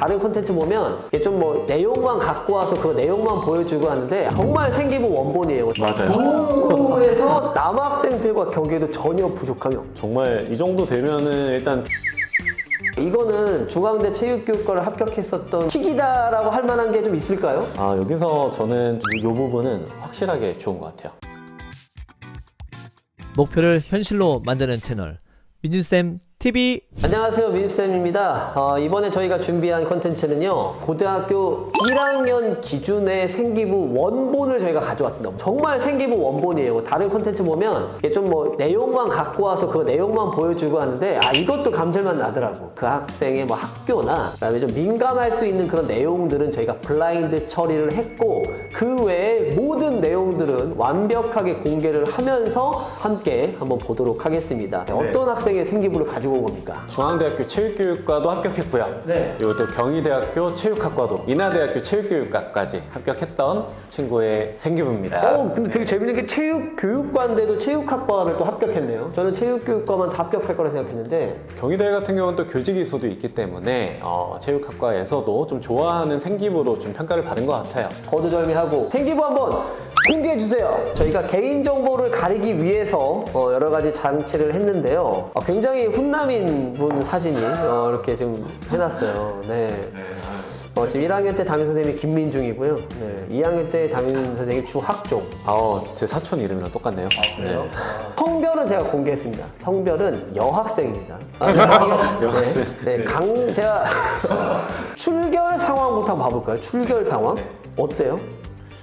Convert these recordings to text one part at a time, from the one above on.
다른 콘텐츠 보면 이게 좀 뭐 내용만 갖고 와서 그 내용만 보여주고 하는데 정말 생기부 원본이에요. 맞아요. 농구에서 남학생들과 경기에도 전혀 부족함이 없죠. 정말 이 정도 되면은 일단 이거는 중앙대 체육교육과를 합격했었던 킥이다라고 할 만한 게 좀 있을까요? 아 여기서 저는 이 부분은 확실하게 좋은 것 같아요. 목표를 현실로 만드는 채널 민준쌤 TV 안녕하세요 민수쌤입니다. 어, 이번에 저희가 준비한 컨텐츠는요 고등학교 1학년 기준의 생기부 원본을 저희가 가져왔습니다. 정말 생기부 원본이에요. 다른 컨텐츠 보면 이게 좀 뭐 내용만 갖고 와서 그 내용만 보여주고 하는데 아 이것도 감질만 나더라고. 그 학생의 뭐 학교나 그다음에 좀 민감할 수 있는 그런 내용들은 저희가 블라인드 처리를 했고 그 외에 모든 내용들은 완벽하게 공개를 하면서 함께 한번 보도록 하겠습니다. 어떤 학생의 생기부를 가지고 온 겁니까? 중앙대학교 체육교육과도 합격했고요. 네. 그리고 또 경희대학교 체육학과도 인하대학교 체육교육과까지 합격했던 친구의 생기부입니다. 어, 근데 되게 재밌는 게 체육교육과인데도 체육학과를 또 합격했네요. 저는 체육교육과만 합격할 거라 생각했는데 경희대 같은 경우는 또 교직이수도 있기 때문에 어, 체육학과에서도 좀 좋아하는 생기부로 좀 평가를 받은 것 같아요. 거두절미하고 생기부 한번 공개해 주세요. 저희가 개인 정보를 가리기 위해서 어, 여러 가지 장치를 했는데요. 어, 굉장히 훈남인 분 사진이 어, 이렇게 지금 해놨어요. 네. 어, 지금 1학년 때 담임 선생님이 김민중이고요. 네. 2학년 때 담임 선생님이 주학종. 아, 제 사촌 이름이랑 똑같네요. 네. 성별은 제가 공개했습니다. 성별은 여학생입니다. 아, 여학생. 네, 네, 강 제가 출결 상황부터 한번 봐볼까요? 출결 상황 어때요?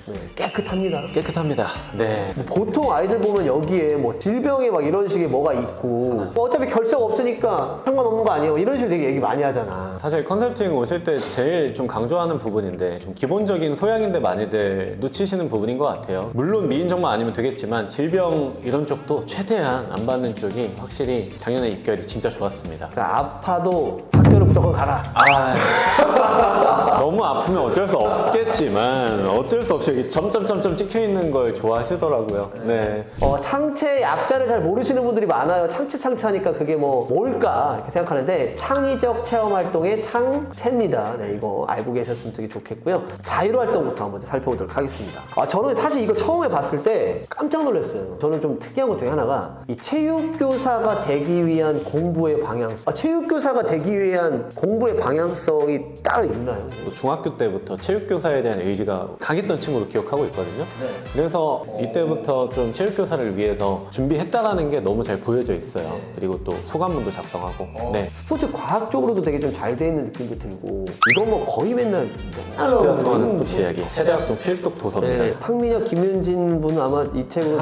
네, 깨끗합니다. 깨끗합니다. 네. 뭐 보통 아이들 보면 여기에 뭐 질병에 막 이런 식의 뭐가 있고 뭐 어차피 결석 없으니까 상관없는 거 아니에요? 이런 식으로 되게 얘기 많이 하잖아. 사실 컨설팅 오실 때 제일 좀 강조하는 부분인데 좀 기본적인 소양인데 많이들 놓치시는 부분인 것 같아요. 물론 미인정만 아니면 되겠지만 질병 이런 쪽도 최대한 안 받는 쪽이 확실히 작년에 입결이 진짜 좋았습니다. 그러니까 아파도 무조건 가라. 아, 너무 아프면 어쩔 수 없겠지만 어쩔 수 없이 여기 점점점점 찍혀 있는 걸 좋아하시더라고요. 네. 어, 창체 약자를 잘 모르시는 분들이 많아요. 창체 창체 하니까 그게 뭐 뭘까 이렇게 생각하는데 창의적 체험 활동의 창체입니다. 네, 이거 알고 계셨으면 되게 좋겠고요. 자유로 활동부터 한번 살펴보도록 하겠습니다. 아, 저는 사실 이거 처음에 봤을 때 깜짝 놀랐어요. 저는 좀 특이한 것 중에 하나가 이 체육교사가 되기 위한 공부의 방향성. 아, 체육교사가 되기 위한 공부의 방향성이 따로 있나요? 또 중학교 때부터 체육교사에 대한 의지가 강했던 친구로 기억하고 있거든요. 그래서 이때부터 좀 체육교사를 위해서 준비했다라는 게 너무 잘 보여져 있어요. 그리고 또 소감문도 작성하고. 네. 스포츠 과학 쪽으로도 되게 좀 잘 돼 있는 느낌도 들고 이건 뭐 거의 맨날 10대와 통하는 스포츠 이야기. 최대학종 필독 도서입니다. 네, 탕민혁, 김윤진 분은 아마 이 책으로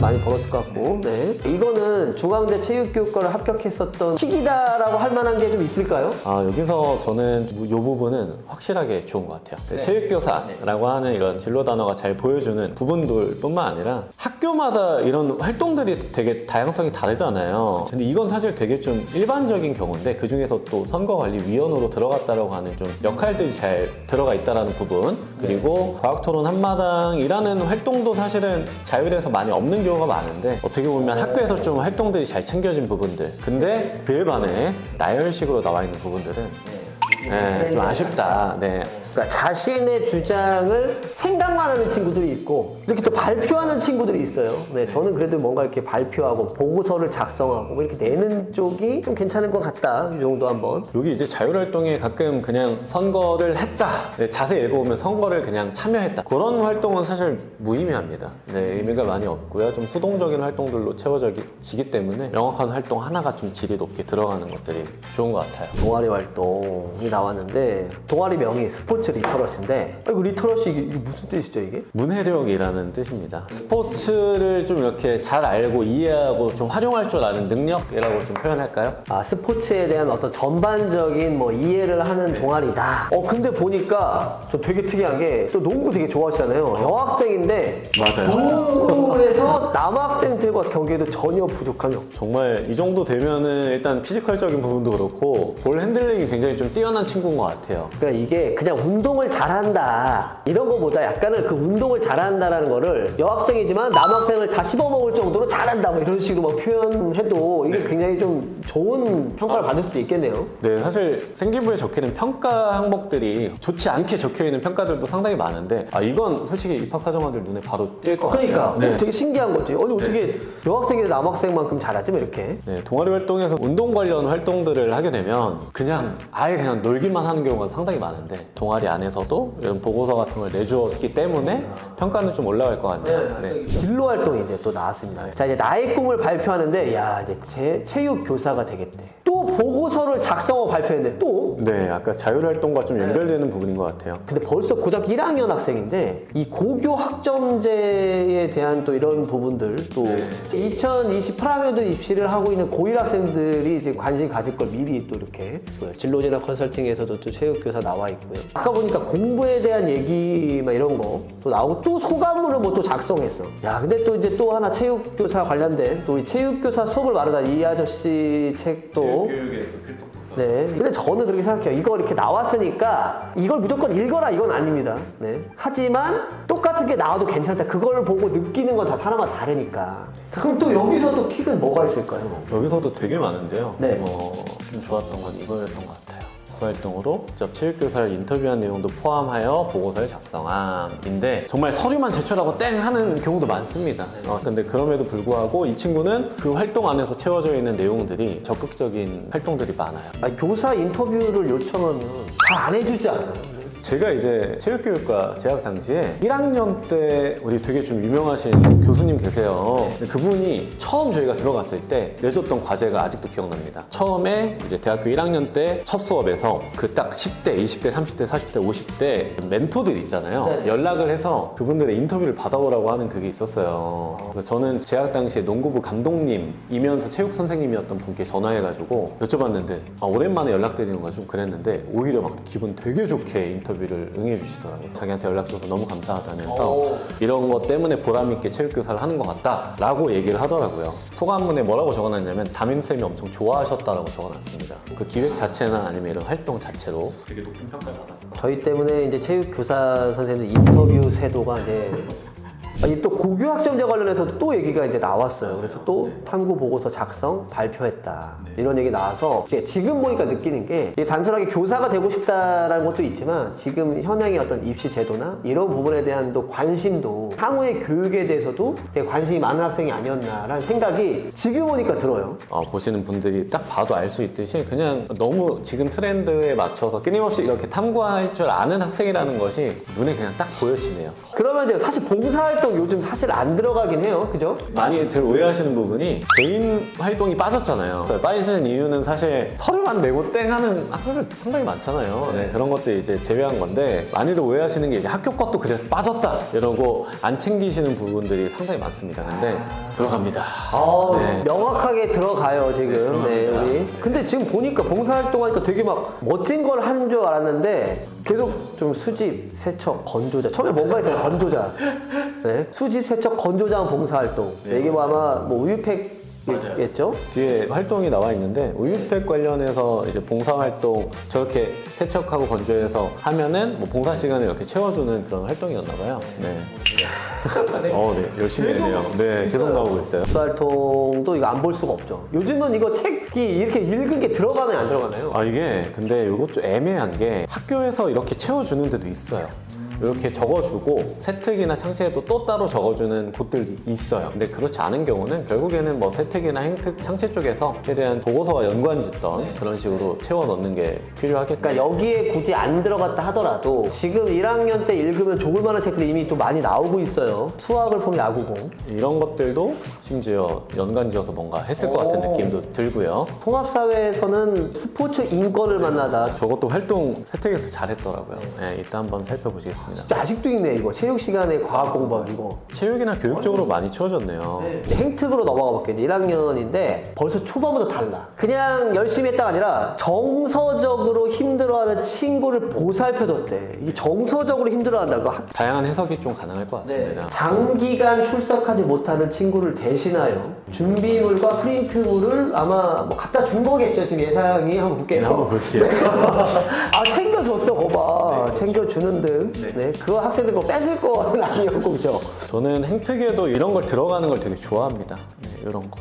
돈 많이 벌었을 것 같고 네. 이거는 중앙대 체육교육과를 합격했었던 킥이다라고 할 만한 게 좀 있을까요? 아, 여기서 저는 이 부분은 확실하게 좋은 것 같아요. 체육교사라고 하는 이런 진로 단어가 잘 보여주는 부분들 뿐만 아니라 학교마다 이런 활동들이 되게 다양성이 다르잖아요. 근데 이건 사실 되게 좀 일반적인 경우인데 그 중에서 또 선거관리위원으로 들어갔다라고 하는 좀 역할들이 잘 들어가 있다라는 부분 그리고 과학토론 한마당이라는 활동도 사실은 자율에서 많이 없는 경우 가 많은데 어떻게 보면 학교에서 좀 활동들이 잘 챙겨진 부분들. 근데 그에 반해 나열식으로 나와 있는 부분들은 네, 좀 아쉽다. 네. 그러니까 자신의 주장을 생각만 하는 친구들이 있고 이렇게 또 발표하는 친구들이 있어요. 네, 저는 그래도 뭔가 이렇게 발표하고 보고서를 작성하고 뭐 이렇게 내는 쪽이 좀 괜찮은 것 같다. 이 정도 한번. 여기 이제 자율활동에 가끔 그냥 선거를 했다. 네, 자세히 읽어보면 선거를 그냥 참여했다. 그런 활동은 사실 무의미합니다. 네, 의미가 많이 없고요. 좀 수동적인 활동들로 채워지기 때문에 명확한 활동 하나가 좀 질이 높게 들어가는 것들이 좋은 것 같아요. 동아리 활동이 나왔는데 동아리 명이 스포츠 리터러시인데 아, 이거 리터러시 이게, 무슨 뜻이죠 이게? 문해력이라는 뜻입니다. 스포츠를 좀 이렇게 잘 알고 이해하고 좀 활용할 줄 아는 능력이라고 좀 표현할까요? 아 스포츠에 대한 어떤 전반적인 뭐 이해를 하는 동아리다. 어 근데 보니까 저 되게 특이한 게 또 농구 되게 좋아하시잖아요. 여학생인데 맞아요. 농구에서 남학생들과 경기에도 전혀 없죠. 정말 이 정도 되면은 일단 피지컬적인 부분도 그렇고 볼 핸들링이 굉장히 좀 뛰어난 꾸준한 친구인 것 같아요. 그러니까 이게 그냥 운동을 잘한다 이런 거보다 약간은 그 운동을 잘한다라는 거를 여학생이지만 남학생을 다 씹어먹을 정도로 잘한다 뭐 이런 식으로 막 표현해도 이게 굉장히 좀 좋은 평가를 받을 수도 있겠네요. 네, 사실 생기부에 적혀있는 평가 항목들이 좋지 않게 적혀있는 평가들도 상당히 많은데 아 이건 솔직히 입학사정관들 눈에 바로 띌 것 같아요. 그러니까 네. 되게 신기한 거지. 아니 어떻게 여학생이 남학생만큼 잘하지? 뭐 이렇게. 네, 동아리 활동에서 운동 관련 활동들을 하게 되면 그냥 아예 그냥 놀 기만 하는 경우가 상당히 많은데 동아리 안에서도 이런 보고서 같은 걸 내주었기 때문에 평가는 좀 올라갈 것 같네요. 네. 진로 활동이 이제 또 나왔습니다. 자 이제 나의 꿈을 발표하는데 야 이제 제 체육 교사가 되겠대. 또 보고서를 작성하고 발표했는데 또 네, 아까 자율활동과 좀 연결되는 부분인 것 같아요. 근데 벌써 고등학교 1학년 학생인데 이 고교 학점제에 대한 또 이런 부분들 또 2028학년도 입시를 하고 있는 고1 학생들이 이제 관심 가질 걸 미리 또 이렇게 진로진학 컨설팅에서도 또 체육교사 나와 있고요. 아까 보니까 공부에 대한 얘기 막 이런 거 또 나오고 또 소감문을 뭐또 작성했어. 야 근데 또 이제 또 하나 체육교사 관련된 또 우리 체육교사 수업을 말하다 이 아저씨 책도 네. 근데 저는 그렇게 생각해요. 이거 이렇게 나왔으니까 이걸 무조건 읽어라 이건 아닙니다. 네. 하지만 똑같은 게 나와도 괜찮다. 그걸 보고 느끼는 건 다 사람마다 다르니까. 자, 그럼 또 여기서 또 킥은 뭐가 있을까요? 여기서도 되게 많은데요. 네. 어, 좀 좋았던 건 이거였던 것 같아요. 그 활동으로 직접 체육교사를 인터뷰한 내용도 포함하여 보고서를 작성함인데 정말 서류만 제출하고 땡 하는 경우도 많습니다. 어, 근데 그럼에도 불구하고 이 친구는 그 활동 안에서 채워져 있는 내용들이 적극적인 활동들이 많아요. 아니, 교사 인터뷰를 요청하면 잘 안 해주지 않아요? 제가 이제 체육교육과 재학 당시에 1학년 때 우리 되게 좀 유명하신 교수님 계세요. 그분이 처음 저희가 들어갔을 때 내줬던 과제가 아직도 기억납니다. 처음에 이제 대학교 1학년 때 첫 수업에서 그 딱 10대, 20대, 30대, 40대, 50대 멘토들 있잖아요. 네. 연락을 해서 그분들의 인터뷰를 받아오라고 하는 그게 있었어요. 저는 재학 당시에 농구부 감독님이면서 체육 선생님이었던 분께 전화해가지고 여쭤봤는데 아, 오랜만에 연락드리는 건좀 그랬는데 오히려 막 기분 되게 좋게 인터뷰 를 응해주시더라고요. 자기한테 연락줘서 너무 감사하다면서 오. 이런 것 때문에 보람있게 체육교사를 하는 것 같다라고 얘기를 하더라고요. 소감문에 뭐라고 적어놨냐면 담임쌤이 엄청 좋아하셨다라고 적어놨습니다. 그 기획 자체나 아니면 이런 활동 자체로 되게 높은 평가를 받았어요. 저희 때문에 이제 체육교사 선생님들 인터뷰 세도가 이제 아니 또 고교 학점제 관련해서도 또 얘기가 이제 나왔어요. 그래서 또 참고 보고서 작성 발표했다 이런 얘기 나와서 이제 지금 보니까 느끼는 게 단순하게 교사가 되고 싶다라는 것도 있지만 지금 현행의 어떤 입시 제도나 이런 부분에 대한 또 관심도 향후의 교육에 대해서도 되게 관심이 많은 학생이 아니었나라는 생각이 지금 보니까 들어요. 어, 보시는 분들이 딱 봐도 알 수 있듯이 그냥 너무 지금 트렌드에 맞춰서 끊임없이 이렇게 탐구할 줄 아는 학생이라는 것이 눈에 그냥 딱 보여지네요. 그러면 이제 사실 봉사활동 요즘 사실 안 들어가긴 해요, 그죠? 많이들 오해하시는 부분이 개인 활동이 빠졌잖아요. 빠진 이유는 사실 서류만 내고 땡 하는 학생들 상당히 많잖아요. 네, 그런 것들 이제 제외한 건데 많이들 오해하시는 게 이제 학교 것도 그래서 빠졌다 이러고 안 챙기시는 부분들이 상당히 많습니다. 근데 들어갑니다. 아, 네. 명확하게 들어가요 지금 네, 우리 근데 지금 보니까 봉사활동하니까 되게 막 멋진 걸 하는 줄 알았는데 계속 좀 수집, 세척, 건조자. 처음에 뭔가 있어요 건조자. 네. 수집, 세척, 건조자 봉사활동. 네, 이게 뭐 아마 뭐 우유팩 겠죠? 뒤에 활동이 나와 있는데 우유팩 관련해서 이제 봉사활동 저렇게 세척하고 건조해서 하면은 뭐 봉사 시간을 이렇게 채워주는 그런 활동이었나 봐요. 네. 어, 네. 열심히 했네요. 네, 계속 나오고 있어요. 봉사활동도 이거 안 볼 수가 없죠 요즘은 이거 책이 이렇게 읽은 게 들어가나요 안 들어가나요? 아 이게 근데 이것 좀 애매한 게 학교에서 이렇게 채워주는 데도 있어요. 이렇게 적어주고 세특이나 창체에도 또 따로 적어주는 곳들이 있어요. 근데 그렇지 않은 경우는 결국에는 뭐 세특이나 행특, 창체 쪽에서 최대한 보고서와 연관 짓던 그런 식으로 채워 넣는 게 필요하겠다. 그러니까 여기에 굳이 안 들어갔다 하더라도 지금 1학년 때 읽으면 좋을 만한 책들이 이미 또 많이 나오고 있어요 수학을 보면 야구공 이런 것들도 심지어 연관 지어서 뭔가 했을 것 같은 오. 느낌도 들고요. 통합사회에서는 스포츠 인권을 만나다 저것도 활동 세특에서 잘했더라고요. 네, 이따 한번 살펴보시겠습니다. 있습니다. 진짜 아직도 있네 이거 체육 시간에 과학 공부하기 이거 체육이나 교육적으로 많이 치워졌네요. 행특으로 넘어가 볼게요. 이제 1학년인데 벌써 초반부터 달라. 그냥 열심히 했다가 아니라 정서적으로 힘들어하는 친구를 보살펴줬대. 이게 정서적으로 힘들어한다고 학- 다양한 해석이 좀 가능할 것 같습니다. 장기간 출석하지 못하는 친구를 대신하여 준비물과 프린트물을 아마 뭐 갖다 준 거겠죠. 지금 예상이 한번 볼게요. 한번 볼게요. 아 챙겨줬어, 거봐. 챙겨주는 등. 네, 그거 학생들 거 뺏을 거는 아니었고, 그죠? 저는 행특에도 이런 걸 들어가는 걸 되게 좋아합니다. 네, 이런 거.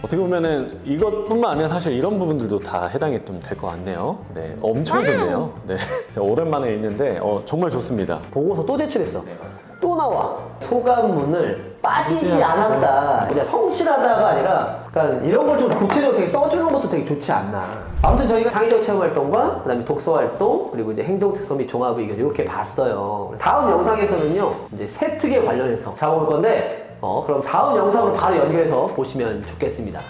어떻게 보면은 이것뿐만 아니라 사실 이런 부분들도 다 해당이 좀 될 것 같네요. 네, 엄청 좋네요. 네, 제가 오랜만에 읽는데 어, 정말 좋습니다. 보고서 또 제출했어. 또 나와. 소감문을 빠지지 않았다. 그냥 성실하다가 아니라, 그러니까 이런 걸 좀 구체적으로 되게 써주는 것도 되게 좋지 않나. 아무튼 저희가 창의적 체험 활동과 그다음에 독서 활동 그리고 이제 행동 특성 및 종합 의견 이렇게 봤어요. 다음 영상에서는요 이제 세특에 관련해서 잡아볼 건데, 어 그럼 다음 영상으로 바로 연결해서 보시면 좋겠습니다.